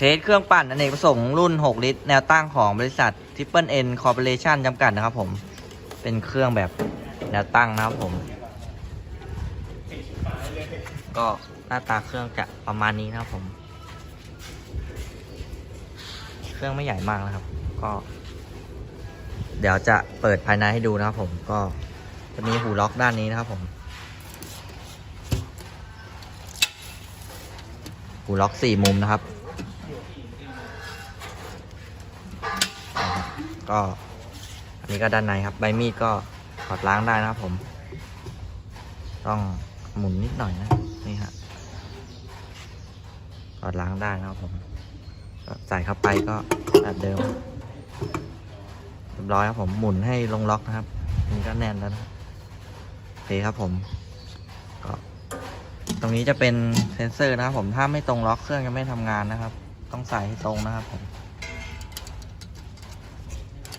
เทสเครื่องปั่นอเนกประสงค์รุ่น 6 ลิตร แนวตั้งของบริษัท Triple N Corporation จำกัดนะครับผม เป็นเครื่องแบบแนวตั้งนะครับผม ก็หน้าตาเครื่องจะประมาณนี้นะครับผม เครื่องไม่ใหญ่มากนะครับ ก็ เดี๋ยวจะเปิดภายในให้ดูนะครับผมก็จะมีหูล็อกด้านนี้นะครับผม หูล็อกสี่มุมนะครับ ก็ อันนี้ก็ด้านในครับ ใบมีดก็ถอดล้างได้นะครับผม ต้องหมุนนิดหน่อยนะนี่ฮะถอดล้างได้นะครับผมก็ใส่เข้าไปก็แบบเดิมเรียบร้อยครับผมหมุนให้ลงล็อกนะครับนี่ก็แน่นแล้วนะโอเคครับผมก็ตรงนี้จะเป็นเซนเซอร์นะครับผมถ้าไม่ตรงล็อกเครื่องจะไม่ทำงานนะครับ ต้องใส่ให้ตรงนะครับผม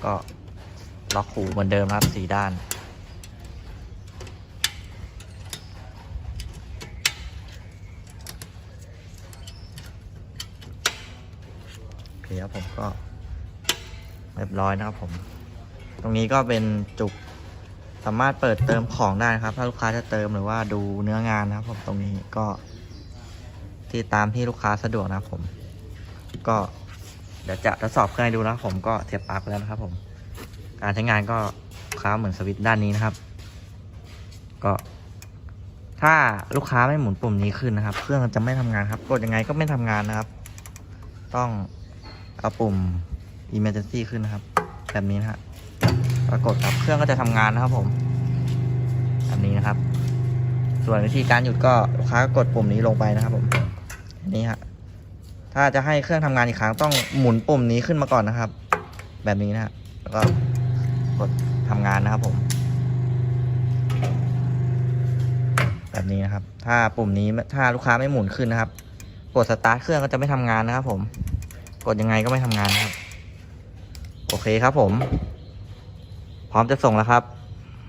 ก็ล็อกหูเหมือนเดิมนะครับสีด้านโอเคครับผมก็เรียบร้อยนะครับผม ตรงนี้ก็เป็นจุกสามารถเปิดเติมของได้ครับ ถ้าลูกค้าจะเติมหรือว่าดูเนื้องานนะครับผมตรงนี้ก็ที่ตามที่ลูกค้าสะดวกนะครับผม ก็ เดี๋ยวจะทดสอบเครื่องให้ดูนะผมก็เสียบปลั๊กไปแล้วนะครับ ผม การใช้งานก็คล้าเหมือนสวิตช์ด้านนี้นะครับ ก็ ถ้าลูกค้าไม่หมุนปุ่มนี้ขึ้นนะครับ เครื่องจะไม่ทำงานครับ กดยังไงก็ไม่ทำงานนะครับ ต้องเอาปุ่ม emergency ขึ้นนะครับ แบบนี้นะฮะปรากฏครับเครื่องก็จะทำงานนะครับ ผมแบบนี้นะครับ ส่วนวิธีการหยุดก็ลูกค้าก็กดปุ่มนี้ลงไปนะครับ ผมนี่ฮะ ถ้าจะให้เครื่องทำงานอีกครั้งต้องหมุนปุ่มนี้ขึ้นมาก่อนนะครับ แบบนี้นะฮะแล้วก็กดทำงานนะครับผม แบบนี้นะครับ ถ้าปุ่มนี้ถ้าลูกค้าไม่หมุนขึ้นนะครับ กดสตาร์ทเครื่องก็จะไม่ทำงานนะครับ ผม กดยังไงก็ไม่ทำงานนะครับ โอเคครับผม พร้อมจะส่งแล้วครับ